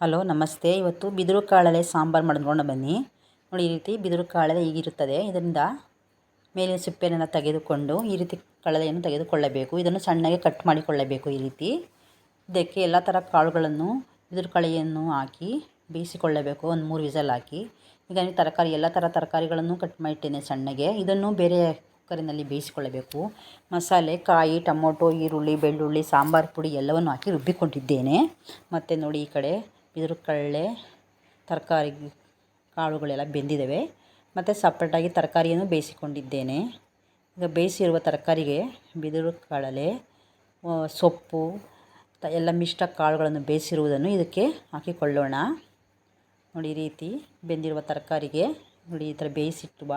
Hello, ನಮಸ್ತೆ. ಇವತ್ತು ಬಿದಿರು ಕಾಳಲೆ ಸಾಂಬಾರು ಮಾಡ್ಕೊಂಡು ಬನ್ನಿ. ನೋಡಿ, ಈ ರೀತಿ ಬಿದಿರು ಕಾಳಲೆ ಹೀಗಿರುತ್ತದೆ ಇದರಿಂದ ಮೇಲಿನ ಸಿಪ್ಪೆನೆಲ್ಲ ತೆಗೆದುಕೊಂಡು ಈ ರೀತಿ ಕಳಲೆಯನ್ನು ತೆಗೆದುಕೊಳ್ಳಬೇಕು. ಇದನ್ನು ಸಣ್ಣಗೆ ಕಟ್ ಮಾಡಿಕೊಳ್ಳಬೇಕು ಈ ರೀತಿ. ಇದಕ್ಕೆ ಎಲ್ಲ ಥರ ಕಾಳುಗಳನ್ನು, ಬಿದಿರು ಕಳೆಯನ್ನು ಹಾಕಿ ಬೇಯಿಸಿಕೊಳ್ಳಬೇಕು. ಒಂದು ಮೂರು ವಿಸಲ್ ಹಾಕಿ. ಈಗ ನೀವು ತರಕಾರಿ, ಎಲ್ಲ ಥರ ತರಕಾರಿಗಳನ್ನು ಕಟ್ ಮಾಡಿಟ್ಟೇನೆ ಸಣ್ಣಗೆ. ಇದನ್ನು ಬೇರೆ ಕುಕ್ಕರಿನಲ್ಲಿ ಬೇಯಿಸಿಕೊಳ್ಳಬೇಕು. ಮಸಾಲೆ, ಕಾಯಿ, ಟೊಮೊಟೊ, ಈರುಳ್ಳಿ, ಬೆಳ್ಳುಳ್ಳಿ, ಸಾಂಬಾರು ಪುಡಿ ಎಲ್ಲವನ್ನು ಹಾಕಿ ರುಬ್ಬಿಕೊಂಡಿದ್ದೇನೆ. ಮತ್ತು ನೋಡಿ, ಈ ಕಡೆ ಬಿದಿರು ಕಡಲೆ, ತರಕಾರಿ ಕಾಳುಗಳೆಲ್ಲ ಬೆಂದಿದ್ದಾವೆ. ಮತ್ತು ಸಪ್ರೇಟಾಗಿ ತರಕಾರಿಯನ್ನು ಬೇಯಿಸಿಕೊಂಡಿದ್ದೇನೆ. ಈಗ ಬೇಯಿಸಿರುವ ತರಕಾರಿಗೆ ಬಿದಿರು ಕಡಲೆ ಸೊಪ್ಪು ಎಲ್ಲ ಮಿಶ್ರ ಕಾಳುಗಳನ್ನು ಬೇಯಿಸಿರುವುದನ್ನು ಇದಕ್ಕೆ ಹಾಕಿಕೊಳ್ಳೋಣ. ನೋಡಿ ಈ ರೀತಿ ಬೆಂದಿರುವ ತರಕಾರಿಗೆ, ನೋಡಿ ಈ ಥರ ಬೇಯಿಸಿಟ್ಟುವ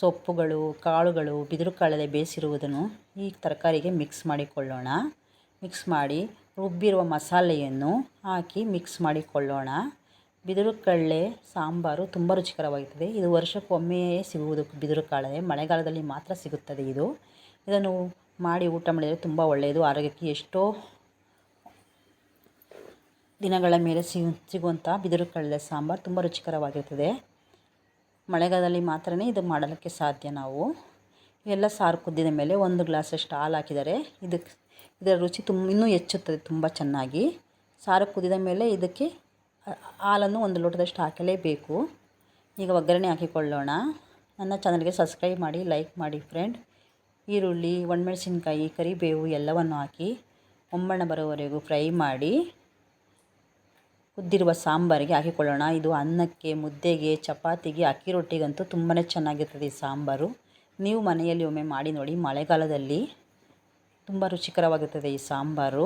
ಸೊಪ್ಪುಗಳು, ಕಾಳುಗಳು, ಬಿದಿರು ಕಡಲೆ ಬೇಯಿಸಿರುವುದನ್ನು ಈ ತರಕಾರಿಗೆ ಮಿಕ್ಸ್ ಮಾಡಿಕೊಳ್ಳೋಣ. ಮಿಕ್ಸ್ ಮಾಡಿ ರುಬ್ಬಿರುವ ಮಸಾಲೆಯನ್ನು ಹಾಕಿ ಮಿಕ್ಸ್ ಮಾಡಿಕೊಳ್ಳೋಣ. ಬಿದಿರು ಕಡಲೆ ಸಾಂಬಾರು ತುಂಬ ರುಚಿಕರವಾಗುತ್ತದೆ. ಇದು ವರ್ಷಕ್ಕೊಮ್ಮೆಯೇ ಸಿಗುವುದು ಬಿದಿರು ಕಡಲೆ ಮಳೆಗಾಲದಲ್ಲಿ ಮಾತ್ರ ಸಿಗುತ್ತದೆ ಇದು. ಇದನ್ನು ಮಾಡಿ ಊಟ ಮಾಡಿದರೆ ತುಂಬ ಒಳ್ಳೆಯದು. ಆರೋಗ್ಯಕ್ಕೆ ಎಷ್ಟೋ ದಿನಗಳ ಮೇಲೆ ಸಿಗು, ಸಿಗುವಂಥ ಬಿದಿರು ಕಡಲೆ ಸಾಂಬಾರು ತುಂಬ ರುಚಿಕರವಾಗಿರ್ತದೆ ಮಳೆಗಾಲದಲ್ಲಿ ಮಾತ್ರ ಇದು ಮಾಡಲಿಕ್ಕೆ ಸಾಧ್ಯ ನಾವು. ಎಲ್ಲ ಸಾರು ಕುದ್ದಿದ ಮೇಲೆ ಒಂದು ಗ್ಲಾಸಷ್ಟು ಹಾಲು ಹಾಕಿದರೆ ಇದಕ್ಕೆ ಇದರ ರುಚಿ ತುಂಬ ಇನ್ನೂ ಹೆಚ್ಚುತ್ತದೆ ತುಂಬ ಚೆನ್ನಾಗಿ. ಸಾರು ಕುದಿದ ಮೇಲೆ ಇದಕ್ಕೆ ಹಾಲನ್ನು ಒಂದು ಲೋಟದಷ್ಟು ಹಾಕಲೇಬೇಕು. ಈಗ ಒಗ್ಗರಣೆ ಹಾಕಿಕೊಳ್ಳೋಣ. ನನ್ನ ಚಾನಲ್ಗೆ ಸಬ್ಸ್ಕ್ರೈಬ್ ಮಾಡಿ, ಲೈಕ್ ಮಾಡಿ ಫ್ರೆಂಡ್. ಈರುಳ್ಳಿ, ಒಣಮೆಣಸಿನ್ಕಾಯಿ, ಕರಿಬೇವು ಎಲ್ಲವನ್ನು ಹಾಕಿ ಒಮ್ಮಣ್ಣ ಬರೋವರೆಗೂ ಫ್ರೈ ಮಾಡಿ ಕುದ್ದಿರುವ ಸಾಂಬಾರಿಗೆ ಹಾಕಿಕೊಳ್ಳೋಣ. ಇದು ಅನ್ನಕ್ಕೆ, ಮುದ್ದೆಗೆ, ಚಪಾತಿಗೆ, ಅಕ್ಕಿ ರೊಟ್ಟಿಗಂತೂ ತುಂಬಾ ಚೆನ್ನಾಗಿರ್ತದೆ ಈ ಸಾಂಬಾರು. ನೀವು ಮನೆಯಲ್ಲಿ ಒಮ್ಮೆ ಮಾಡಿ ನೋಡಿ ಮಳೆಗಾಲದಲ್ಲಿ. ತುಂಬ ರುಚಿಕರವಾಗಿರ್ತದೆ ಈ ಸಾಂಬಾರು.